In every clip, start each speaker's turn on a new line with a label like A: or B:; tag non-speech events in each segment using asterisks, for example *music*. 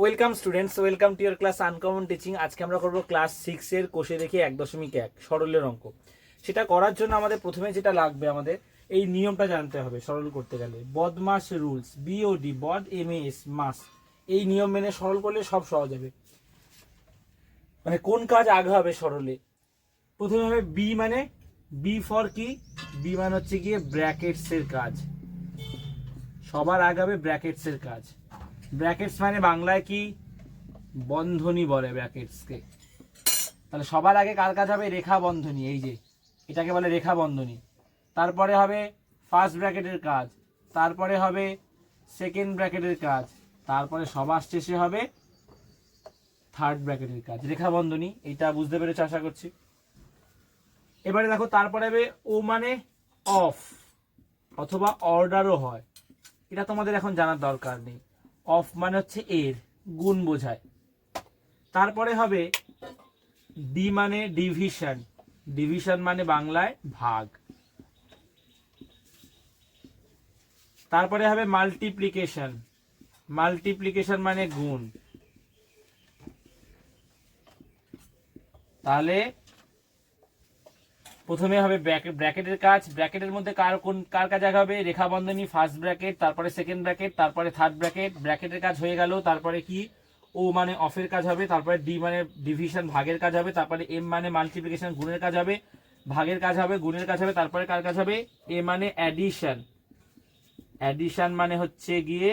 A: Welcome students welcome to year class uncommon teaching আজকে আমরা করব ক্লাস সিক্সের কোষে দেখে এক দশমিক এক, সরলের অঙ্ক। সেটা করার জন্য আমাদের প্রথমে যেটা লাগবে আমাদের, এই নিয়মটা জানতে হবে সরল করতে গেলে। বদমাস রুলস বিওডি বদ এম এস মাস। এই নিয়ম মেনে সরল করলে সব সহজ হবে। মানে কোন কাজ আগে হবে সরলে? প্রথমে হবে বি মানে বি ফর কি? বি মানে হচ্ছে গিয়ে ব্র্যাকেটস এর কাজ। সবার আগে হবে ব্র্যাকেটস এর কাজ। ব্র্যাকেটস মানে বাংলায় কি? বন্ধনী বলে ব্র্যাকেটসকে তাহলে সবার আগে কার কাজ হবে? রেখা বন্ধনী এই যে, এটাকে বলে রেখা বন্ধনী তারপরে হবে ফার্স্ট ব্র্যাকেটের কাজ, তারপরে হবে সেকেন্ড ব্র্যাকেটের কাজ, তারপরে সবার শেষে হবে থার্ড ব্র্যাকেটের কাজ। রেখা বন্ধনী এটা বুঝতে পেরেছ আশা করছি? এবারে দেখো, তারপরে হবে ও মানে অফ অথবা অর্ডারও হয়। এটা তোমাদের এখন জানার দরকার নেই। অফ মানে হচ্ছে এর, গুণ বোঝায়। তারপরে হবে ডি মানে ডিভিশন ডিভিশন মানে বাংলায় ভাগ। তারপরে হবে মাল্টিপ্লিকেশন মাল্টিপ্লিকেশন মানে গুণ। তাহলে প্রথমে হবে ব্র্যাকেটের কাজ ব্র্যাকেটের মধ্যে কার কোন, কার কাজ আগে হবে? রেখা বন্ধনী ফার্স্ট ব্র্যাকেট তারপরে সেকেন্ড ব্র্যাকেট তারপরে থার্ড ব্র্যাকেট ব্র্যাকেটের কাজ হয়ে গেল, তারপরে কি? ও মানে অফের কাজ হবে, তারপরে ডি মানে ডিভিশন ভাগের কাজ হবে, তারপরে এম মানে মাল্টিপ্লিকেশন গুণের কাজ হবে, ভাগের কাজ হবে, গুণের কাজ হবে, তারপরে কার কাজ হবে? এ মানে অ্যাডিশন অ্যাডিশন মানে হচ্ছে গিয়ে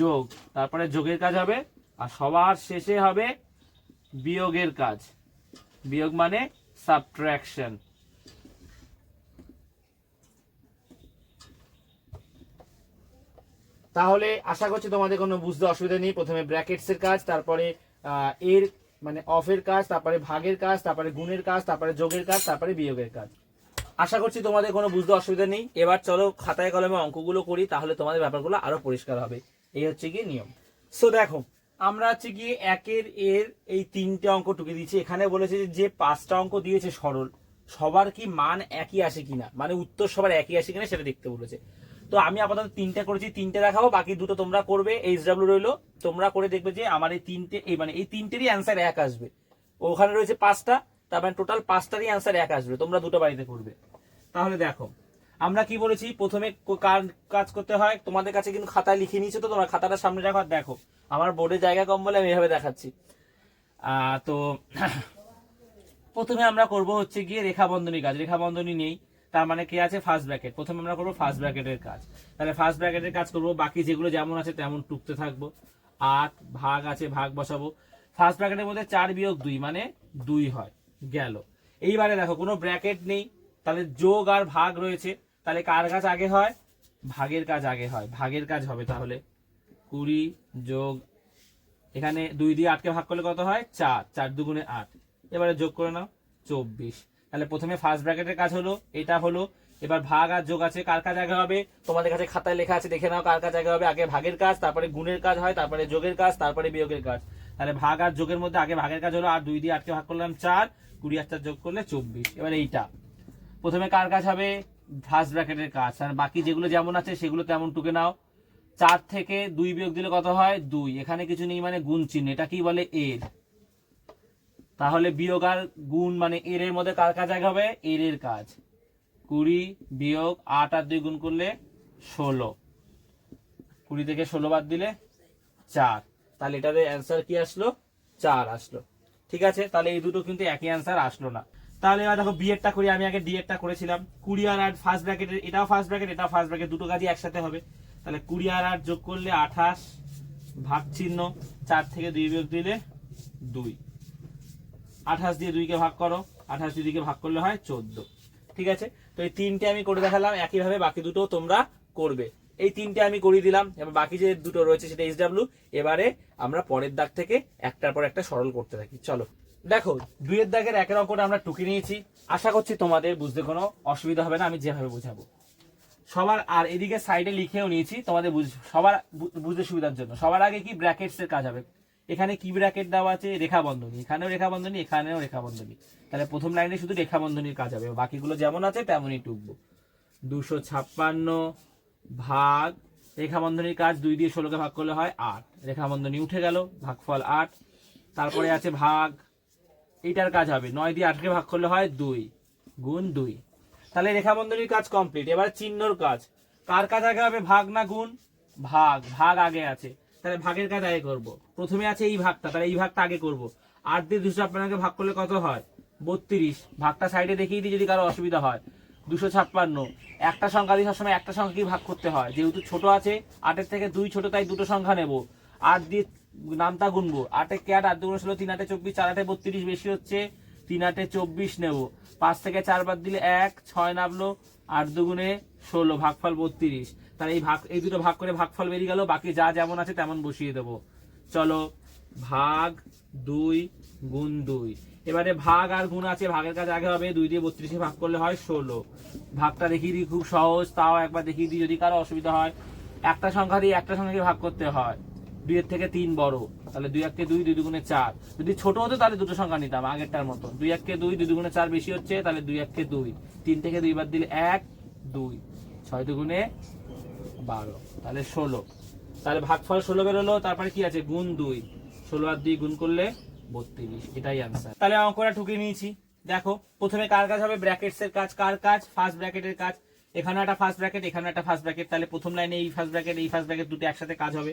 A: যোগ, তারপরে যোগের কাজ হবে, আর সবার শেষে হবে বিয়োগের কাজ। বিয়োগ মানে সাবট্রাকশন তাহলে আশা করছি তোমাদের কোনো বুঝতে অসুবিধা নেই। প্রথমে ব্র্যাকেটস এর কাজ, তারপরে এর মানে অফের কাজ, তারপরে ভাগের কাজ, তারপরে গুণের কাজ, তারপরে যোগের কাজ, তারপরে বিয়োগের কাজ। আশা করছি তোমাদের কোনো বুঝতে অসুবিধা নেই। এবার চলো খাতায় কলমে অঙ্কগুলো করি, তাহলে তোমাদের ব্যাপারগুলো আরও পরিষ্কার হবে। এই হচ্ছে কি নিয়ম। সো দেখো আমরা হচ্ছে গিয়ে একের এর এই তিনটে অঙ্ক টুকে দিয়েছি। এখানে বলেছে যে যে পাঁচটা অঙ্ক দিয়েছে সরল, সবার কি মান একই আসে কিনা? মানে উত্তর সবার একই আসে কিনা সেটা দেখতে বলেছে। তো আমি আপাতত তিনটে করেছি, তিনটে দেখাবো, বাকি দুটো তোমরা করবে এইচ ডাব্লিউ রইল। তোমরা করে দেখবে যে আমার এই তিনটে, এই মানে এই তিনটেরই অ্যান্সার এক আসবে। ওখানে রয়েছে পাঁচটা, তার মানে টোটাল পাঁচটারই অ্যান্সার এক আসবে। তোমরা দুটো বাড়িতে করবে। তাহলে দেখো আমরা কি বলেছি? প্রথমে কাজ করতে হয়? তোমাদের কাছে কিন্তু খাতায় লিখে নিয়েছো তো, তোমরা খাতাটা সামনে রাখো দেখো। আমার বোর্ডে জায়গা কম বলে আমি এভাবে দেখাচ্ছি। তো *clears throat* প্রথমে আমরা করব হচ্ছে গিয়ে রেখা বন্ধনী কাজ। রেখা বন্ধনী নেই। তার মানে কি আছে? ফার্স্ট ব্র্যাকেট প্রথমে আমরা করব ফার্স্ট ব্র্যাকেটের কাজ। তাহলে ফার্স্ট ব্র্যাকেটের কাজ করব। বাকি যেগুলো যেমন আছে তেমন টুকতে থাকব। আট, ভাগ আছে, ভাগ বসাবো। ফার্স্ট ব্র্যাকেটের মধ্যে চার বিয়োগ দুই মানে দুই হয়। গেল। এইবারে দেখো, কোনো ব্র্যাকেট নেই। তাহলে যোগ আর ভাগ রয়েছে। তাহলে কার কাজ আগে হয়? ভাগের কাজ আগে হয়। ভাগের কাজ হবে তাহলে। কুড়ি যোগ, এখানে দুই দিয়ে আটকে ভাগ করলে কত হয়? চার। চার দুগুণে আট। এবারে যোগ করে নাও, চব্বিশ। তাহলে প্রথমে ফার্স্ট ব্র্যাকেটের কাজ হলো, এটা হলো। এবার ভাগ আর যোগ আছে, কার কাজ আগে হবে? তোমাদের কাছে খাতায় লেখা আছে, দেখে নাও কার কাজ আগে হবে। আগে ভাগের কাজ, তারপরে গুণের কাজ হয়, তারপরে যোগের কাজ, তারপরে বিয়োগের কাজ। তাহলে ভাগ আর যোগের মধ্যে আগে ভাগের কাজ হলো, আর দুই দিয়ে আটকে ভাগ করলাম চার। কুড়ি আর চার যোগ করলে চব্বিশ। এবার এইটা। প্রথমে কার কাজ হবে? ফার্স্ট ব্র্যাকেটের কাজ। আর বাকি যেগুলো যেমন আছে, সেগুলো তেমন টুকে নাও। চার থেকে দুই বিয়োগ দিলে কত হয়? দুই। এখানে কিছু নেই মানে গুণ চিহ্ন। এটা কি বলে? এর। তাহলে বিয়োগ আর গুণ মানে এর এর মধ্যে কার কাজ আগে হবে? এর এর কাজ। কুড়ি বিয়োগ আট আর দুই গুণ করলে ষোলো। কুড়ি থেকে ষোলো বাদ দিলে চার। তাহলে এটাতে অ্যান্সার কি আসলো? চার আসলো। ঠিক আছে? তাহলে এই দুটো কিন্তু একই অ্যান্সার আসলো না। তাহলে এবার দেখো বিয়েরটা করি, আমি আগে ডিএডটা করেছিলাম। কুড়ি আর আট ফার্স্ট ব্র্যাকেট এটাও ফার্স্ট ব্র্যাকেট এটাও ফার্স্ট ব্র্যাকেট দুটো কাজই একসাথে হবে। তাহলে কুড়ি আর আট যোগ করলে আঠাশ, ভাগ চিহ্ন চার থেকে দুই বিয়োগ দিলে দুই। আঠাশ দিয়ে দুইকে ভাগ করো, আঠাশ দুইকে ভাগ করলে হয় চোদ্দ। ঠিক আছে? তো এই তিনটে আমি করে দেখালাম, একইভাবে বাকি দুটো তোমরা করবে। এই তিনটে আমি করিয়ে দিলাম, এবার বাকি যে দুটো রয়েছে সেটা এইচ ডাব্লিউ এবারে আমরা পরের দাগ থেকে একটার পর একটা সরল করতে থাকি। চলো। দেখো, দুইয়ের দাগের একের অঙ্কটা আমরা টুকে নিয়েছি। আশা করছি তোমাদের বুঝতে কোনো অসুবিধা হবে না, আমি যেভাবে বোঝাবো। সবার, আর এদিকে সাইডে লিখেও নিয়েছি, তোমাদের সবার বুঝতে সুবিধার জন্য। সবার আগে কি ব্র্যাকেটস এর কাজ হবে? এখানে কি ব্র্যাকেট দেওয়া আছে? রেখা বন্ধনী এখানেও রেখা বন্ধনী এখানেও রেখা বন্ধনী তাহলে প্রথম লাইনে শুধু রেখা বন্ধনীর কাজ হবে। বাকিগুলো যেমন আছে, তেমনই টুকবো। দুশো ছাপ্পান্ন ভাগ রেখা বন্ধনীর কাজ দুই দিয়ে ষোলোকে ভাগ করলে হয় আট। রেখা বন্ধনী উঠে গেল, ভাগফল আট। তারপরে আছে ভাগ এইটার কাজ হবে। নয় দিয়ে আটকে ভাগ করলে হয় দুই। গুণ দুই। তাহলে রেখা বন্ধনীর কাজ কমপ্লিট এবার চিহ্নর কাজ। কার কাজ আগে হবে? ভাগ না গুণ? ভাগ। ভাগ আগে আছে। তাহলে ভাগের কাজ আগে করব। প্রথমে আছে এই ভাগটা। তাহলে এই ভাগটা আগে করব। আট দিয়ে দুশো আপনাকে ভাগ করলে কত হয়? বত্রিশ। ভাগটা সাইডে দেখিয়ে দিই যদি কারও অসুবিধা হয়। দুশো ছাপ্পান্ন। একটা সংখ্যা দিয়ে সবসময় একটা সংখ্যাকেই ভাগ করতে হয়। যেহেতু ছোট আছে, আটের থেকে দুই ছোট, তাই দুটো সংখ্যা নেব। আট দিয়ে নামটা গুনবো। আটে কে আট আট ষোলো, তিন আটে চব্বিশ, চার আটে বত্রিশ, বেশি হচ্ছে তিন আটে চব্বিশ নেব। পাঁচ থেকে চার বাদ দিলে এক, ছয় নামলো, আট দুগুণে ষোলো, ভাগফল বত্রিশ। তাহলে এই ভাগ এই দুটো ভাগ করে ভাগফল বেরিয়ে গেল, বাকি যা যেমন আছে তেমন বসিয়ে দেবো। চলো, ভাগ দুই গুণ দুই। এবারে ভাগ আর গুণ আছে, ভাগের কাজ আগে হবে, দুই দিয়ে বত্রিশে ভাগ করলে হয় ষোলো। ভাগটা দেখিয়ে দিই, খুব সহজ, তাও একবার দেখিয়ে দিই, যদি কারও অসুবিধা হয়। একটা সংখ্যা দিয়ে একটা সংখ্যাকে ভাগ করতে হয়। দুইয়ের থেকে তিন বড়, তাহলে দুই এককে দুই দুই দুগুণে চার। যদি ছোট হতো তাহলে দুটো সংখ্যা নিতাম, আগেরটার মতো। দুই এককে দুই দুই দুগুণে চার বেশি হচ্ছে, তাহলে দুই এককে দুই। তিন থেকে দুই বাদ দিলে এক, দুই। ছয় দুগুণে বারো, তাহলে ষোলো। তাহলে ভাগ ভাগফল ষোলো বেরোলো, তারপরে কি আছে? গুণ দুই। ষোলো আর দুই গুণ করলে বত্রিশ, এটাই আনসার তাহলে অঙ্কটা ঠুকে নিয়েছি। দেখো, প্রথমে কার কাজ হবে? ব্র্যাকেটস এর কাজ। কার কাজ? ফার্স্ট ব্র্যাকেটের কাজ। এখানে একটা ফার্স্ট ব্র্যাকেট এখানে একটা ফার্স্ট ব্র্যাকেট তাহলে প্রথম লাইনে এই ফার্স্ট ব্র্যাকেট এই ফার্স্ট ব্র্যাকেট দুটো একসাথে কাজ হবে।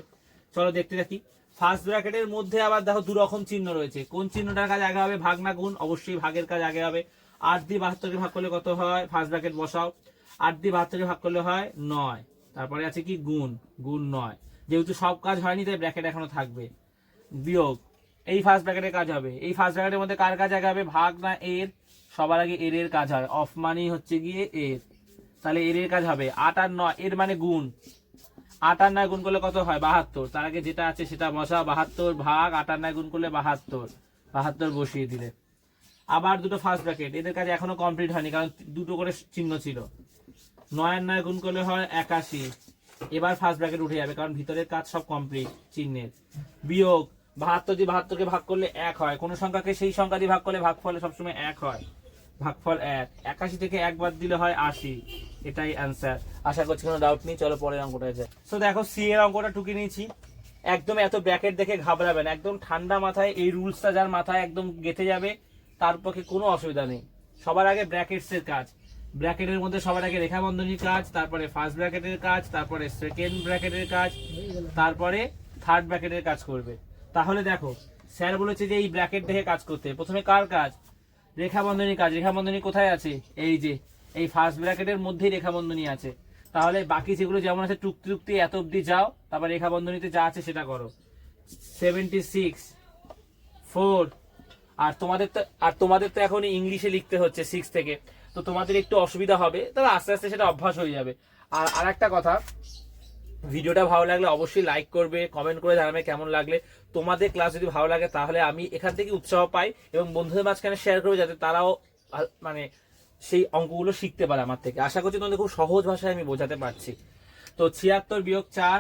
A: চলো দেখতে দেখি ফার্স্ট ব্র্যাকেটের মধ্যে আবার দেখো দু রকম চিহ্ন রয়েছে। কোন চিহ্নটার কাজ আগে হবে? ভাগ না গুণ। অবশ্যই ভাগের কাজ আগে হবে। আট দিয়ে বাহাত্তরকে ভাগ করলে কত হয়? ফার্স্ট ব্র্যাকেট বসাও। আট দিয়ে বাহাত্তরকে ভাগ করলে হয়? নয়। তারপরে আছে কি? গুণ। গুণ নয়। যেহেতু সব কাজ হয়নি, তাই ব্র্যাকেট এখনও থাকবে। বিয়োগ। এই ফার্স্ট ব্র্যাকেটের কাজ হবে। এই ফার্স্ট ব্র্যাকেটের মধ্যে কার কাজ আগে হবে? ভাগ না এর? সবার আগে এর এর কাজ হয়। অফ মানি হচ্ছে গিয়ে এর। তাহলে এর এর কাজ হবে। আট আর নয়, এর মানে গুণ। আট আর গুণ করলে কত হয়? বাহাত্তর। তার আগে যেটা আছে সেটা বসা বাহাত্তর ভাগ আট আর গুণ করলে বাহাত্তর। বাহাত্তর বসিয়ে দিলে। আবার দুটো ফার্স্ট ব্র্যাকেট এদের কাজ এখনও কমপ্লিট হয়নি, কারণ দুটো করে চিহ্ন ছিল। নয় নয় গুণ করলে হয় একাশি। এবার ফার্স্ট ব্র্যাকেট উঠে যাবে, কারণ ভিতরের কাজ সব কমপ্লিট চিহ্নের। বিয়োগ। বাহাত্তর দিয়ে বাহাত্তরকে ভাগ করলে এক হয়। কোনো সংখ্যাকে সেই সংখ্যা দিয়ে ভাগ করলে ভাগ ফলে সবসময় এক হয়। ভাগফল এক। একাশি থেকে একবার দিলে হয় আশি। এটাই অ্যান্সার আশা করছি কোনো ডাউট নেই, চলো পরের অঙ্কটা যায় সো দেখো সি এর অঙ্কটা টুকে নিয়েছি। একদম এত ব্র্যাকেট দেখে ঘাবড়াবেন একদম ঠান্ডা মাথায়, এই রুলসটা যার মাথায় একদম গেঁথে যাবে, তার পক্ষে কোনো অসুবিধা নেই। সবার আগে ব্র্যাকেটস এর কাজ। ব্র্যাকেটের মধ্যে সবার আগে রেখা বন্ধনীর কাজ, তারপরে ফার্স্ট ব্র্যাকেটের কাজ, তারপরে সেকেন্ড ব্র্যাকেটের কাজ, তারপরে থার্ড ব্র্যাকেটের কাজ করবে। তাহলে দেখো স্যার বলেছে যে এই ব্র্যাকেট দেখে কাজ করতে প্রথমে কার কাজ? রেখা বন্ধনীর কাজ রেখা বন্ধনী কোথায় আছে? এই যে, এই ফার্স্ট ব্র্যাকেটের মধ্যেই রেখা বন্ধনী আছে। তাহলে বাকি যেগুলো যেমন আছে টুকতে টুকতে এত অব্দি যাও, তারপর রেখা বন্ধনীতে যা আছে সেটা করো। সেভেন্টি সিক্স ফোর আর তোমাদের তো, আর তোমাদের তো এখন ইংলিশে লিখতে হচ্ছে সিক্স থেকে। তো তোমাদের একটু অসুবিধা হবে তবে আস্তে আস্তে সেটা অভ্যাস হয়ে যাবে। আর আরেকটা কথা, ভিডিওটা ভালো লাগলে অবশ্যই লাইক করবে কমেন্ট করে জানাবে কেমন লাগলে। তোমাদের ক্লাস যদি ভালো লাগে, তাহলে আমি এখান থেকে উৎসাহ পাই এবং বন্ধুদের মাঝখানে শেয়ার করব যাতে তারাও মানে সেই অঙ্কগুলো শিখতে পারে আমার থেকে। আশা করছি তোমাদের খুব সহজ ভাষায় আমি বোঝাতে পারছি। তো ছিয়াত্তর বিয়োগ চার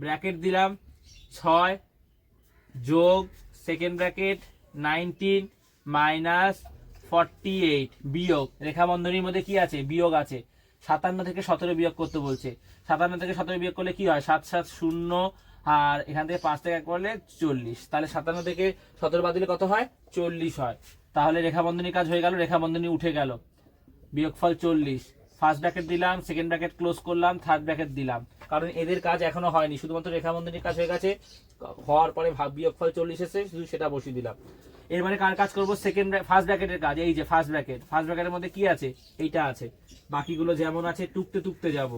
A: ব্র্যাকেট দিলাম ছয়, যোগ second bracket nineteen minus forty eight বিয়োগ। রেখা বন্ধনীর মধ্যে কি আছে? বিয়োগ আছে। সাতান্ন থেকে সতেরো বিয়োগ করতে বলছে। সাতান্ন থেকে সতেরো বিয়োগ করলে কি হয়? সাত সাত, শূন্য আর এখান থেকে পাঁচ থেকে এক করলে চল্লিশ। তাহলে সাতান্ন থেকে সতেরো বাদ দিলে কত হয়? চল্লিশ হয়। তাহলে রেখা বন্ধনীর কাজ হয়ে গেল রেখা বন্ধনী উঠে গেল। বিয়োগফল চল্লিশ। ফার্স্ট ব্র্যাকেট দিলাম সেকেন্ড ব্র্যাকেট ক্লোজ করলাম থার্ড ব্র্যাকেট দিলাম। কারণ এদের কাজ এখনও হয়নি। শুধুমাত্র রেখা বন্ধনীর কাজ হয়ে গেছে। হওয়ার পরে বিয়োগফল চল্লিশ এসে শুধু সেটা বসিয়ে দিলাম। এরপরে কার কাজ করব? সেকেন্ড ফার্স্ট ব্র্যাকেটের কাজ। এই যে ফার্স্ট ব্র্যাকেট ফার্স্ট ব্র্যাকেটের মধ্যে কি আছে? এইটা আছে। বাকিগুলো যেমন আছে, টুকতে টুকতে যাব।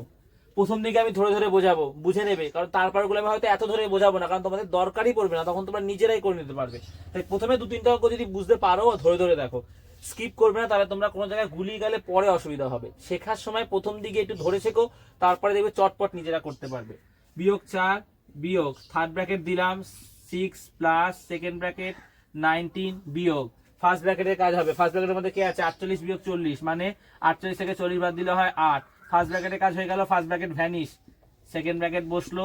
A: প্রথম দিকে আমি ধরে ধরে বোঝাবো, বুঝে নেবে। কারণ তারপরগুলো আমি হয়তো এত ধরে বোঝাবো না, কারণ তোমাদের দরকারই পড়বে না, তখন তোমরা নিজেরাই করে নিতে পারবে। তাই প্রথমে দু তিনটা অঙ্ক যদি বুঝতে পারো, ধরে ধরে দেখো। স্কিপ করবে না, তাহলে তোমরা কোনো জায়গায় গুলিয়ে গেলে পরে অসুবিধা হবে। শেখার সময় প্রথম দিকে একটু ধরে শেখো, তারপরে দেখবে চটপট নিজেরা করতে পারবে। বিয়োগ চার, বিয়োগ। থার্ড ব্র্যাকেট দিলাম six plus second bracket nineteen বিয়োগ। ফার্স্ট ব্র্যাকেটের কাজ হবে। ফার্স্ট ব্র্যাকেটের মধ্যে কে আছে? আটচল্লিশ বিয়োগ চল্লিশ মানে আটচল্লিশ থেকে চল্লিশ বাদ দিলে হয় আট। ফার্স্ট ব্র্যাকেটে কাজ হয়ে গেল first bracket vanish second bracket বসল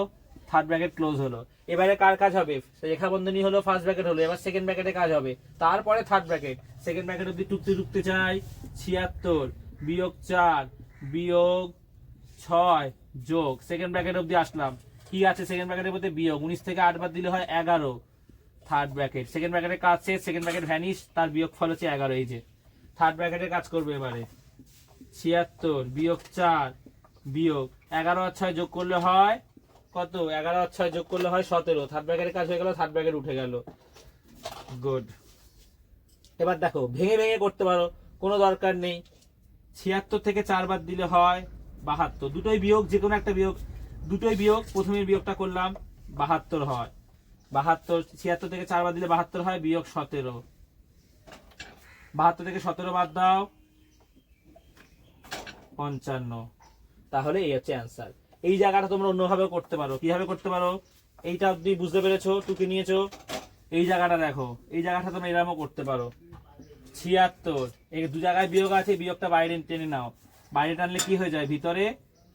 A: থার্ড ব্র্যাকেট ক্লোজ হলো। এবারে কার কাজ হবে? রেখা বন্ধনী হলো ফার্স্ট ব্র্যাকেট হলো, এবার সেকেন্ড ব্র্যাকেটে কাজ হবে। তারপরে থার্ড ব্র্যাকেট সেকেন্ড ব্র্যাকেট অব্দি টুকতে টুকতে চাই, ছিয়াত্তর, বিয়োগ চার, বিয়োগ ছয়, যোগ। সেকেন্ড ব্র্যাকেট অবধি আসলাম। কি আছে সেকেন্ড ব্র্যাকেটের মধ্যে? বিয়োগ। উনিশ থেকে আট বার দিলে হয় এগারো থার্ড ব্র্যাকেট সেকেন্ড ব্র্যাকেটের কাজ শেষ সেকেন্ড ব্র্যাকেট ভ্যানিশ তার বিয়োগ ফল হচ্ছে এগারো, এই যে। থার্ড ব্র্যাকেটের কাজ করবে এবারে। ছিয়াত্তর বিয়োগ চার বিয়োগ এগারো আর ছয় যোগ করলে হয় কত? এগারো আর ছয় যোগ করলে হয় সতেরো। থার্ড ব্র্যাকেটের কাজ হয়ে গেল থার্ড ব্র্যাকেট উঠে গেল। গুড এবার দেখো, ভেঙে ভেঙে করতে পারো, কোনো দরকার নেই। ছিয়াত্তর থেকে চার বাদ দিলে হয় বাহাত্তর। দুটোই বিয়োগ, যে কোনো একটা বিয়োগ, দুটোই বিয়োগ, প্রথমের বিয়োগটা করলাম, বাহাত্তর হয়। বাহাত্তর, ছিয়াত্তর থেকে চার বাদ দিলে বাহাত্তর হয়, বিয়োগ সতেরো। বাহাত্তর থেকে সতেরো বাদ দাও পঞ্চান্ন। তাহলে এই হচ্ছে অ্যান্সার এই জায়গাটা তোমরা অন্যভাবে করতে পারো। কীভাবে করতে পারো? এইটা অব্দি বুঝতে পেরেছ? টুকে নিয়েছো? এই জায়গাটা দেখো। এই জায়গাটা তোমরা এরকমও করতে পারো। ছিয়াত্তর। এই দু জায়গায় বিয়োগ আছে বিয়োগটা বাইরে টেনে নাও। বাইরে টানলে কি হয়ে যায়? ভিতরে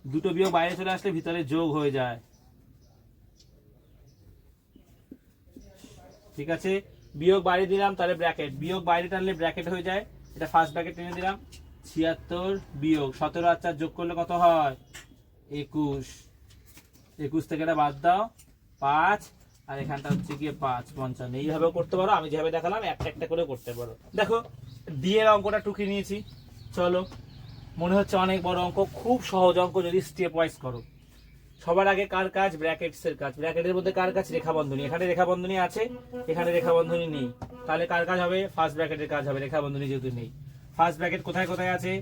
A: দুটো বিয়োগ বাইরে চলে আসলে ভিতরে যোগ হয়ে যায়। ঠিক আছে? বিয়োগ বাইরে দিলাম, তাহলে ব্র্যাকেট বিয়োগ বাইরে টানলে ব্র্যাকেট হয়ে যায়। এটা ফার্স্ট ব্র্যাকেট টেনে দিলাম। ছিয়াত্তর বিয়োগ সতেরো আর চার যোগ করলে কত হয়? একুশ। একুশ থেকে এটা বাদ দাও, পাঁচ। আর এখানটা হচ্ছে গিয়ে পাঁচ, পঞ্চান্ন। এইভাবে করতে পারো, আমি যেভাবে দেখালাম, একটা একটা করে করতে পারো। দেখো দিয়ে অঙ্কটা টুকে নিয়েছি। চলো, মনে হচ্ছে অনেক বড় অঙ্ক, খুব সহজ অঙ্ক যদি স্টেপ ওয়াইজ করো। সবার আগে কার কাজ? ব্র্যাকেটস এর কাজ। ব্র্যাকেটের মধ্যে কার কাজ? রেখা বন্ধনী এখানে রেখা বন্ধনী আছে, এখানে রেখা বন্ধনী নেই। তাহলে কার কাজ হবে? ফার্স্ট ব্র্যাকেটের কাজ হবে রেখা বন্ধনী যেহেতু নেই। ফার্স্ট ব্র্যাকেট কোথায় কোথায় আছে?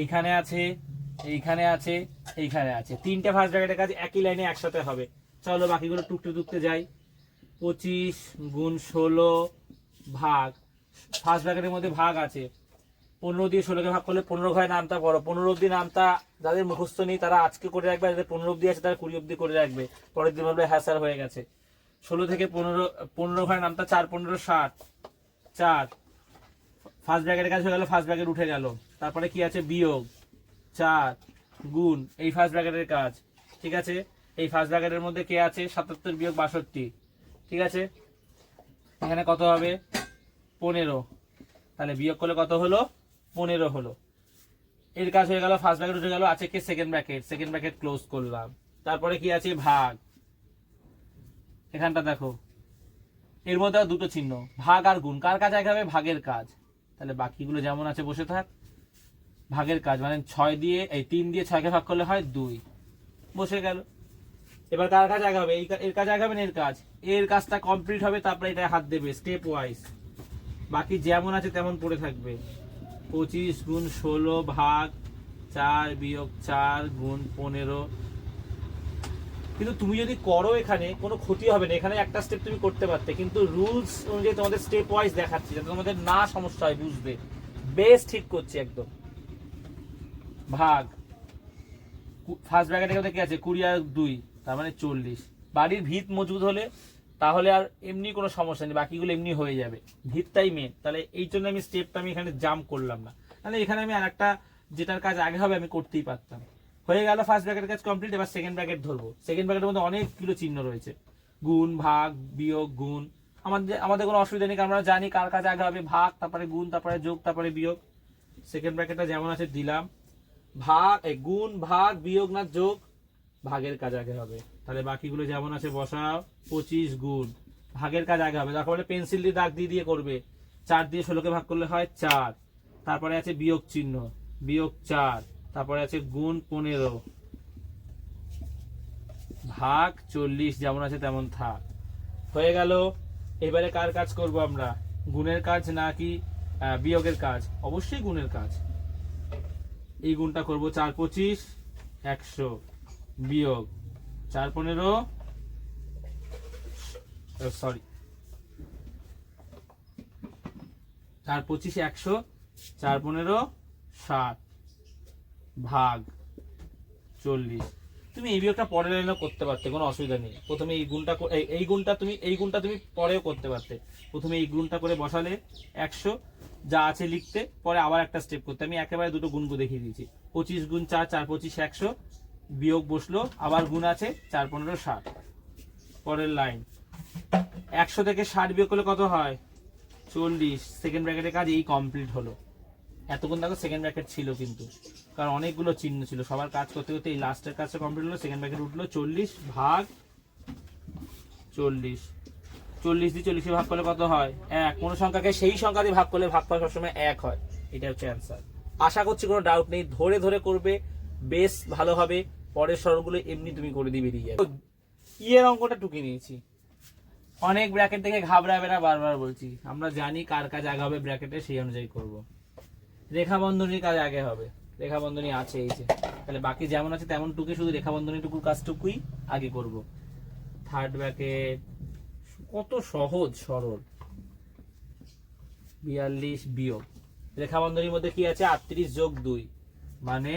A: এইখানে আছে এইখানে আছে এইখানে আছে। তিনটে ফার্স্ট ব্র্যাকেটের কাজ একই লাইনে একসাথে হবে। চলো বাকিগুলো টুকতে টুকতে যাই পঁচিশ গুণ ষোলো ভাগ ফার্স্ট ব্র্যাকেটের মধ্যে ভাগ আছে পনেরো দিয়ে ষোলোকে ভাগ করলে পনেরো ঘরে নামটা বড় পনেরো অব্দি নামতা যাদের মুখস্থ নেই তারা আজকে করে রাখবে যাদের পনেরো অব্দি আছে তারা কুড়ি অব্দি করে রাখবে পরের দিন বলবে হ্যাঁ স্যার হয়ে গেছে ষোলো থেকে পনেরো পনেরো ঘরে নামতা চার পনেরো ষাট চার ফার্স্ট ব্র্যাকেটের কাজ হয়ে গেল ফার্স্ট ব্র্যাকেট উঠে গেল। তারপরে কি আছে? বিয়োগ, চার, গুণ, এই ফার্স্ট ব্র্যাকেটের কাজ। ঠিক আছে? এই ফার্স্ট ব্র্যাকেটের মধ্যে কে আছে? সাতাত্তর বিয়োগ বাষট্টি। ঠিক আছে? এখানে কত হবে? পনেরো। তাহলে বিয়োগ করলে কত হলো? পনেরো হলো। এর কাজ হয়ে গেল ফার্স্ট ব্র্যাকেট উঠে গেল, আছে কি? Second bracket second bracket close করলাম। তারপরে কি আছে? ভাগ। এখানটা দেখো। এর মধ্যে দুটো চিহ্ন, ভাগ আর গুণ। কার কাজ? আগে হবে ভাগের কাজ। তাহলে বাকিগুলো যেমন আছে বসে থাক। ভাগের কাজ মানে ছয় দিয়ে, এই তিন দিয়ে ছয়কে ভাগ করলে হয় দুই। বসে গেল। এবার কার কাজ আগে হবে এই এর কাজ আগে হবে না এর কাজ? এর কাজটা কমপ্লিট হবে, তারপরে এটা হাত দেবে স্টেপ ওয়াইজ বাকি যেমন আছে তেমন পড়ে থাকবে। পঁচিশ গুণ ষোলো ভাগ চার বিয়োগ চার গুণ পনেরো। কিন্তু তুমি যদি করো এখানে, কোনো ক্ষতি হবে না। এখানে একটা স্টেপ তুমি করতে পারতে। কিন্তু রুলস অনুযায়ী তোমাদের স্টেপ ওয়াইজ দেখাচ্ছি, যাতে তোমাদের না সমস্যা হয় বুঝতে। বেশ ঠিক করছি একদম। ভাগ। ফার্স্ট ব্র্যাকেটের মধ্যে কি আছে? কুড়ি আর দুই, তার মানে চল্লিশ। বাড়ির ভিত মজবুত হলে তাহলে আর এমনি কোনো সমস্যা নেই, বাকিগুলো এমনি হয়ে যাবে। ভিতটাই মেন তাহলে এই জন্য আমি স্টেপটা আমি এখানে জাম্প করলাম না। তাহলে এখানে আমি আর একটা যেটার কাজ আগে হবে, আমি করতেই পারতাম। হয়ে গেল ফার্স্ট ব্র্যাকেটের কাজ কমপ্লিট এবার সেকেন্ড ব্র্যাকেট ধরবো। সেকেন্ড ব্র্যাকেটের মধ্যে অনেকগুলো চিহ্ন রয়েছে। গুণ, ভাগ, বিয়োগ, গুণ। আমাদের আমাদের কোনো অসুবিধা নেই আমরা জানি কার কাজ আগে হবে। ভাগ, তারপরে গুণ, তারপরে যোগ, তারপরে বিয়োগ। সেকেন্ড ব্র্যাকেটটা যেমন আছে, দিলাম। ভাগ গুণ, ভাগ, বিয়োগ না যোগ, ভাগের কাজ আগে হবে। তাহলে বাকিগুলো যেমন আছে, বসাও। পঁচিশ গুণ। ভাগের কাজ আগে হবে। তারপরে বলে পেন্সিল দিয়ে দাগ দিয়ে দিয়ে করবে। চার দিয়ে ষোলোকে ভাগ করলে হয় চার। তারপরে আছে বিয়োগ চিহ্ন। বিয়োগ চার। তারপরে আছে গুণ পনেরো। ভাগ চল্লিশ যেমন আছে তেমন থাক। হয়ে গেল। এবারে কার কাজ করব আমরা? গুণের কাজ নাকি বিয়োগের কাজ? অবশ্যই গুণের কাজ। এই গুণটা করব চার পঁচিশ, একশো। বিয়োগ চার পনেরো সরি চার পঁচিশ, একশো, চার পনেরো ষাট ভাগ চল্লিশ। তুমি এই বিয়োগটা পরের লাইনেও করতে পারতে, কোনো অসুবিধা নেই। প্রথমে এই গুণটা এই- গুণটা তুমি এই গুণটা তুমি পরেও করতে পারতে। প্রথমে এই গুণটা করে বসালে একশো, যা আছে লিখতে, পরে আবার একটা স্টেপ করতে। আমি একেবারে দুটো গুণ দেখিয়ে দিয়েছি। পঁচিশ গুণ চার চার পঁচিশ একশো, বিয়োগ বসল, আবার গুণ আছে চার পনেরো ষাট। পরের লাইন একশো থেকে ষাট বিয়োগ করলে কত হয়? চল্লিশ। সেকেন্ড ব্র্যাকেটের কাজ এই কমপ্লিট হলো। এতক্ষণ দেখো সেকেন্ড ব্র্যাকেট ছিল কিন্তু। কারণ অনেকগুলো চিহ্ন ছিল। সবার কাজ করতে করতে এই লাস্টের কাজটা কমপ্লিট হলো সেকেন্ড ব্র্যাকেট উঠল, চল্লিশ ভাগ চল্লিশ। চল্লিশ দিয়ে চল্লিশে ভাগ করলে কত হয়? এক। কোনো সংখ্যাকে সেই সংখ্যা দিয়ে ভাগ করলে ভাগ পাওয়া সবসময় এক হয়। এটা হচ্ছে অ্যান্সার আশা করছি কোনো ডাউট নেই। ধরে ধরে করবে বেশ ভালো হবে, পরের সরগুলো এমনি তুমি করে দিবে দিয়ে ইয়ের অঙ্কটা টুকে নিয়েছি। অনেক ব্র্যাকেট থেকে ঘাবড়াবে না, বারবার বলছি। আমরা জানি কার কাজ আগে হবে ব্র্যাকেটে সেই অনুযায়ী করব। রেখা বন্ধনীর কাজ আগে হবে। রেখা বন্ধনী আছে, এই যে। তাহলে বাকি যেমন আছে তেমন টুকে শুধু রেখা বন্ধনীটুকুর কাজটুকুই আগে করব। থার্ড ব্র্যাকেট কত সহজ, সরল। বিয়াল্লিশ বিয়োগ। রেখা বন্ধনীর মধ্যে কি আছে? আটত্রিশ যোগ দুই মানে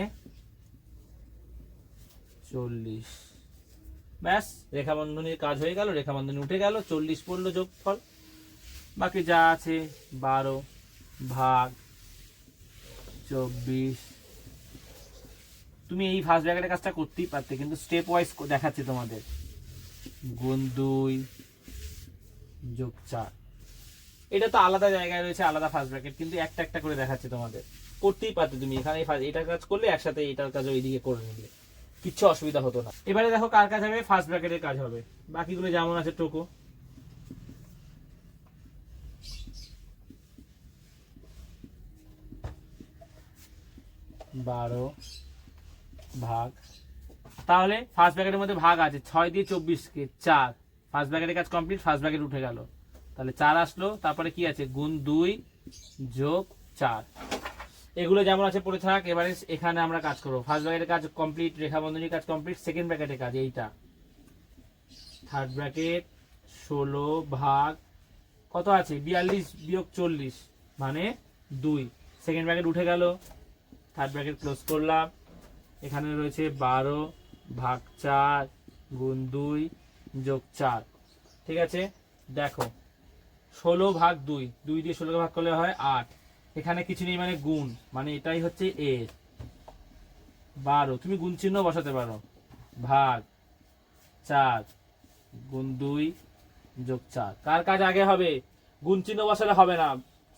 A: চল্লিশ। ব্যাস রেখা বন্ধনীর কাজ হয়ে গেল রেখা বন্ধনী উঠে গেল, চল্লিশ পড়ল যোগফল। বাকি যা আছে, বারো ভাগ, চব্বিশ তুমি এই ফার্স্ট ব্র্যাকেটের কাজটা করতেই পারতে, কিন্তু স্টেপ ওয়াইজ দেখাচ্ছি তোমাদের। গুণ দুই, যোগ চার। এটা তো আলাদা জায়গায় রয়েছে, আলাদা ফার্স্ট ব্র্যাকেট কিন্তু একটা একটা করে দেখাচ্ছি তোমাদের। করতেই পারতে তুমি, এখানে এটার কাজ করলে একসাথে এটার কাজ ওইদিকে করে নিলে। কিচ্ছু অসুবিধা হতো না। এবারে দেখো কার কাজ হবে ফার্স্ট ব্র্যাকেটের কাজ হবে। বাকিগুলো যেমন আছে টোকো। বারো। ভাগ। তাহলে ফার্স্ট ব্র্যাকেটের মধ্যে ভাগ আছে, ছয় দিয়ে চব্বিশকে চার। ফার্স্ট ব্র্যাকেটের কাজ কমপ্লিট ফার্স্ট ব্র্যাকেট উঠে গেল। তাহলে চার আসলো, তারপরে কি আছে? গুণ দুই যোগ চার। এগুলো যেমন আছে, পড়ে থাক। এবারে এখানে আমরা কাজ করব। ফার্স্ট ব্র্যাকেটের কাজ কমপ্লিট রেখা বন্ধনীর কাজ কমপ্লিট সেকেন্ড ব্র্যাকেটের কাজ এইটা। থার্ড ব্র্যাকেট ষোলো ভাগ, কত আছে? বিয়াল্লিশ বিয়োগ চল্লিশ মানে দুই। সেকেন্ড ব্র্যাকেট উঠে গেল। থার্ড ব্র্যাকেট ক্লোজ করলাম। এখানে রয়েছে বারো ভাগ চার গুণ দুই যোগ চার। ঠিক আছে? দেখো, ষোলো ভাগ দুই দুই দিয়ে ষোলোকে ভাগ করলে হয় আট। এখানে কিছু নেই মানে গুণ মানে এটাই হচ্ছে এর বারো, তুমি গুণ চিহ্ন বসাতে পারো। ভাগ চার গুণ দুই যোগ চার। কার কাজ আগে হবে? গুণ চিহ্ন বসালে হবে না।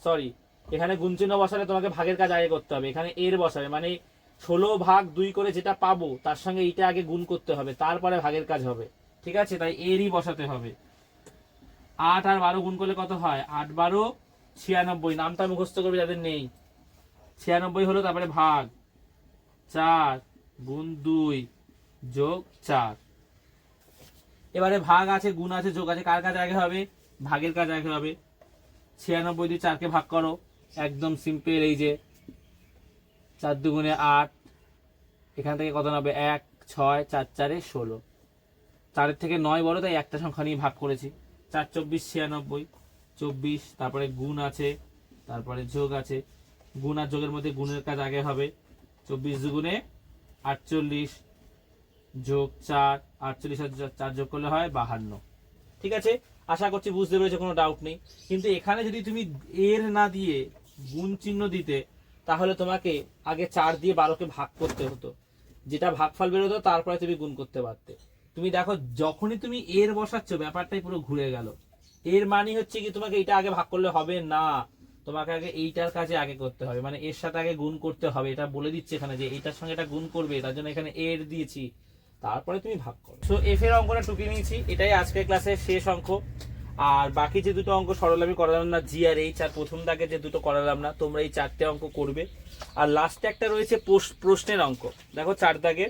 A: সরি এখানে গুণ চিহ্ন বসালে তোমাকে ভাগের কাজ আগে করতে হবে। এখানে এর বসাবে মানে ষোলো ভাগ দুই করে যেটা পাবো, তার সঙ্গে এইটা আগে গুণ করতে হবে, তারপরে ভাগের কাজ হবে। ঠিক আছে? তাই এরই বসাতে হবে। আট আর বারো গুণ করলে কত হয়? আট বারো, ছিয়ানব্বই। নামটা মুখস্থ করবে যাদের নেই। ছিয়ানব্বই হলো তারপরে ভাগ। চার গুণ দুই যোগ চার। এবারে ভাগ আছে, গুণ আছে, যোগ আছে। কার কাজ আগে হবে? ভাগের কাজ আগে হবে। ছিয়ানব্বই দিয়ে চারকে ভাগ করো। একদম সিম্পল এই যে চার দুগুণে আট, এখান থেকে কত নেবে এক, ছয়, চার, চারে ষোলো। চারের থেকে নয় বড়, তাই একটা সংখ্যা নিয়ে ভাগ করেছি। চার, চব্বিশ, ছিয়ানব্বই। চব্বিশ, তারপরে গুণ আছে, তারপরে যোগ আছে। গুণ আর যোগের মধ্যে গুণের কাজ আগে হবে। চব্বিশ দুগুণে আটচল্লিশ যোগ চার, আটচল্লিশ আর চার যোগ করলে হয় বাহান্ন। ঠিক আছে? আশা করছি বুঝতে পেরেছ, কোনো ডাউট নেই। কিন্তু এখানে যদি তুমি এর না দিয়ে গুণ চিহ্ন দিতে তাহলে তোমাকে আগে চার দিয়ে বারোকে ভাগ করতে হতো। যেটা ভাগফল বেরোতো, তারপরে তুমি গুণ করতে পারতে। তুমি দেখো, যখনই তুমি এর বসাচ্ছ, ব্যাপারটাই পুরো ঘুরে গেল। এর মানে হচ্ছে কি, তোমাকে এটা আগে ভাগ করলে হবে না। তোমাকে আগে এইটার কাজে আগে করতে হবে। মানে এর সাথে আগে গুণ করতে হবে। এটা বলে দিচ্ছে এখানে যে এইটার সঙ্গে এটা গুণ করবে, তার জন্য এখানে এর দিয়েছি। তারপরে তুমি ভাগ করো। সো এফ এর অঙ্কটা টুকে নিয়েছি। এটাই আজকের ক্লাসের শেষ অঙ্ক। আর বাকি যে দুটো অঙ্ক সরল আমি করালাম না জি আর এইচ আর প্রথম দাগে যে দুটো করালাম না, তোমরা এই চারটে অঙ্ক করবে। আর লাস্টে একটা রয়েছে প্রশ্নের অঙ্ক। দেখো চার দাগে।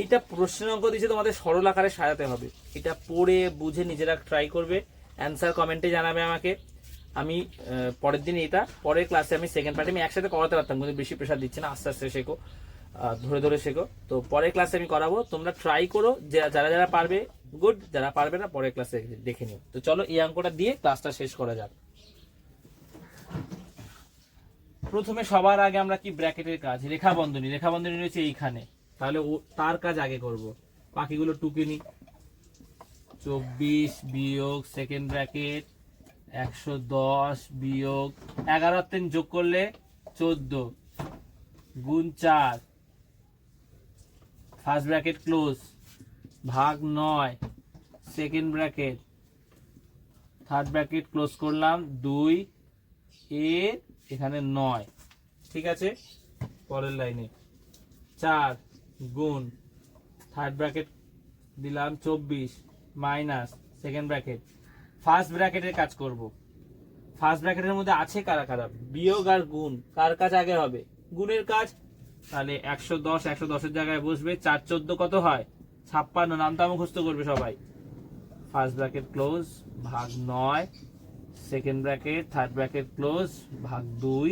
A: এইটা প্রশ্নের অঙ্ক দিয়েছে তোমাদের সরল আকারে সাজাতে হবে। এটা পড়ে, বুঝে নিজেরা ট্রাই করবে। অ্যান্সার কমেন্টে জানাবে আমাকে। আমি পরের দিন এটা, পরের ক্লাসে আমি সেকেন্ড পার্টে আমি একসাথে করাতে পারতাম, কিন্তু বেশি প্রেশার দিচ্ছে না। আস্তে আস্তে শেখো। ধরে ধরে শেখো। তো পরের ক্লাসে আমি করাবো। তোমরা ট্রাই করো যারা যারা পারবে গুড যারা পারবে না, পরের ক্লাসে দেখে নিও। তো চলো এই অঙ্কটা দিয়ে ক্লাসটা শেষ করা যাক। প্রথমে সবার আগে আমরা কি ব্র্যাকেটের কাজ? রেখা বন্ধনী রেখা বন্ধনী রয়েছে এইখানে। তাহলে ও তার কাজ আগে করব। বাকিগুলো টুকে নি চব্বিশ বিয়োগ সেকেন্ড ব্র্যাকেট একশো দশ বিয়োগ এগারো তিন যোগ করলে চোদ্দ। গুণ চার। ফার্স্ট ব্র্যাকেট ক্লোজ ভাগ নয়। Second bracket third bracket close করলাম। দুই। এ, এখানে নয়। ঠিক আছে? পরের লাইনে। চার গুণ। থার্ড ব্র্যাকেট দিলাম চব্বিশ। মাইনাস সেকেন্ড ব্র্যাকেট ফার্স্ট ব্র্যাকেটের কাজ করব। ফার্স্ট ব্র্যাকেটের মধ্যে আছে কারা কারা? বিয়োগ আর গুণ। কার কাজ আগে হবে? গুণের কাজ তাহলে একশো দশ, একশো দশের জায়গায় বসবে। চার চোদ্দ কত হয়? ছাপ্পান্ন নামটা মুখস্থ করবে সবাই। ফার্স্ট ব্র্যাকেট ক্লোজ ভাগ নয়। Second bracket third bracket close ভাগ দুই।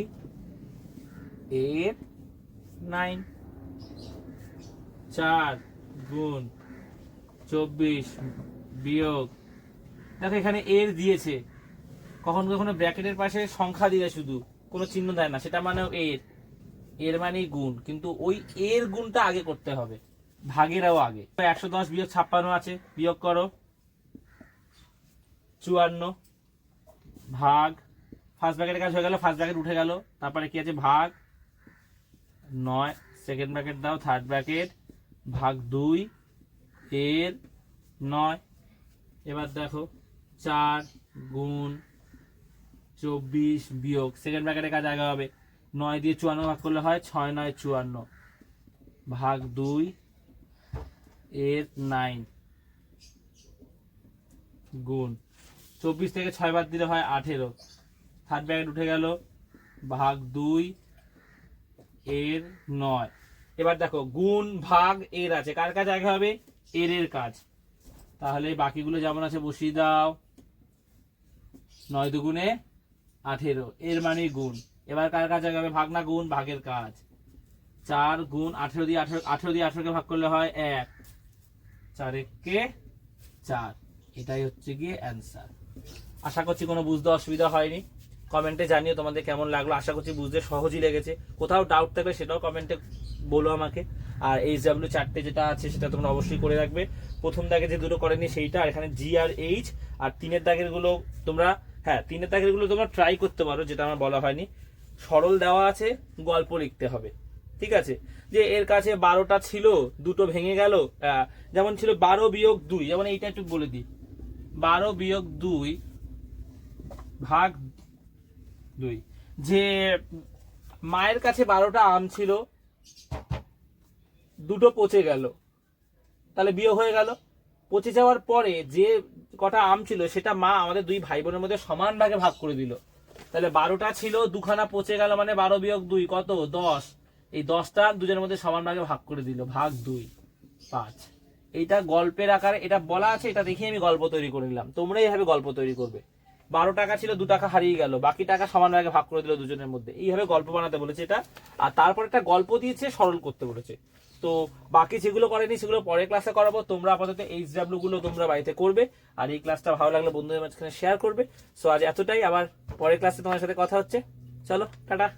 A: এইট নাইন চার গুণ চব্বিশ বিয়োগ। দেখো এখানে এর দিয়েছে। কখন কখনো ব্র্যাকেটের পাশে সংখ্যা দিলে শুধু, কোনো চিহ্ন দেয় না, সেটা মানেও এর। এর মানেই গুণ, কিন্তু ওই এর গুণটা আগে করতে হবে, ভাগেরাও আগে। একশো দশ বিয়োগ ছাপ্পান্ন আছে, বিয়োগ করো। চুয়ান্ন, ভাগ। ফার্স্ট ব্র্যাকেটের কাজ হয়ে গেল ফার্স্ট ব্র্যাকেট উঠে গেল। তারপরে কি আছে? ভাগ। নয় সেকেন্ড ব্র্যাকেট দাও থার্ড ব্র্যাকেট ভাগ দুই, এর নয়। এবার দেখো, চার গুণ চব্বিশ বিয়োগ সেকেন্ড ব্র্যাকেটের কাজ আগে হবে। নয় দিয়ে চুয়ান্ন ভাগ করলে হয় ছয় নয় চুয়ান্ন। ভাগ দুই এর নাইন। গুণ। চব্বিশ থেকে ছয় বাদ দিলে হয় আঠেরো। থার্ড ব্র্যাকেট উঠে গেল। ভাগ দুই এর নয়। এবার দেখো, গুণ, ভাগ, এর আছে। কার কাজ আগে হবে? এর এর কাজ। তাহলে বাকিগুলো যেমন আছে, বসিয়ে দাও। নয় দুগুণে আঠেরো। এর মানে গুণ। এবার কার কাজ হবে ভাগ না গুণ, ভাগের কাজ। চার গুণ, আঠেরো দিয়ে আঠেরো আঠেরো দিয়ে আঠেরোকে ভাগ করলে হয় এক। চার চার। এটাই হচ্ছে গিয়ে অ্যান্সার আশা করছি কোনো বুঝতে অসুবিধা হয়নি। কমেন্টে জানিও তোমাদের কেমন লাগল। আশা করছি বুঝতে সহজই লেগেছে। কোথাও ডাউট থাকলে সেটাও কমেন্টে বলো আমাকে। আর এইচ ডাব্লিউ চারটে যেটা আছে সেটা তোমরা অবশ্যই করে রাখবে। প্রথম দাগে যে দুটো করেনি সেইটা, আর এখানে জি আর এইচ আর তিনের দাগেরগুলো তোমরা হ্যাঁ তিনের দাগেরগুলো তোমরা ট্রাই করতে পারো, যেটা আমার বলা হয়নি। সরল দেওয়া আছে, গল্প লিখতে হবে। ঠিক আছে? যে এর কাছে বারোটা ছিল, দুটো ভেঙে গেল যেমন ছিল বারো বিয়োগ দুই, যেমন এইটা একটু বলে দিই। বারো বিয়োগ দুই ভাগ দুই। যে মায়ের কাছে বারোটা আম ছিল, দুটো পচে গেল। তাহলে বিয়ে হয়ে গেল। পচে যাওয়ার পরে যে কটা আম ছিল, সেটা মা আমাদের দুই ভাই বোনের মধ্যে সমান ভাগে ভাগ করে দিল। তাহলে বারোটা ছিল, দুখানা পচে গেল মানে বারো বিয়োগ দুই, কত? দশ। এই দশটা দুজনের মধ্যে সমান ভাগে ভাগ করে দিল, ভাগ দুই, পাঁচ। এইটা গল্পের আকারে, এটা বলা আছে, এটা দেখে আমি গল্প তৈরি করে নিলাম। তোমরা এইভাবে গল্প তৈরি করবে। বারো টাকা ছিল, দু টাকা হারিয়ে গেল, বাকি টাকা সমান ভাগে ভাগ করে দিল দুজনের মধ্যে। এইভাবে গল্প বানাতে বলেছে এটা। আর তারপর একটা গল্প দিয়েছে, সরল করতে বলেছে। তো বাকি যেগুলো করেনি, সেগুলো পরের ক্লাসে করাবো। তোমরা আপাতত এইচগুলো তোমরা বাড়িতে করবে। আর এই ক্লাসটা ভালো লাগলে বন্ধুদের মাঝখানে শেয়ার করবে। সো আজ এতটাই। আবার পরের ক্লাসে তোমার সাথে কথা হচ্ছে। চলো, টাটা।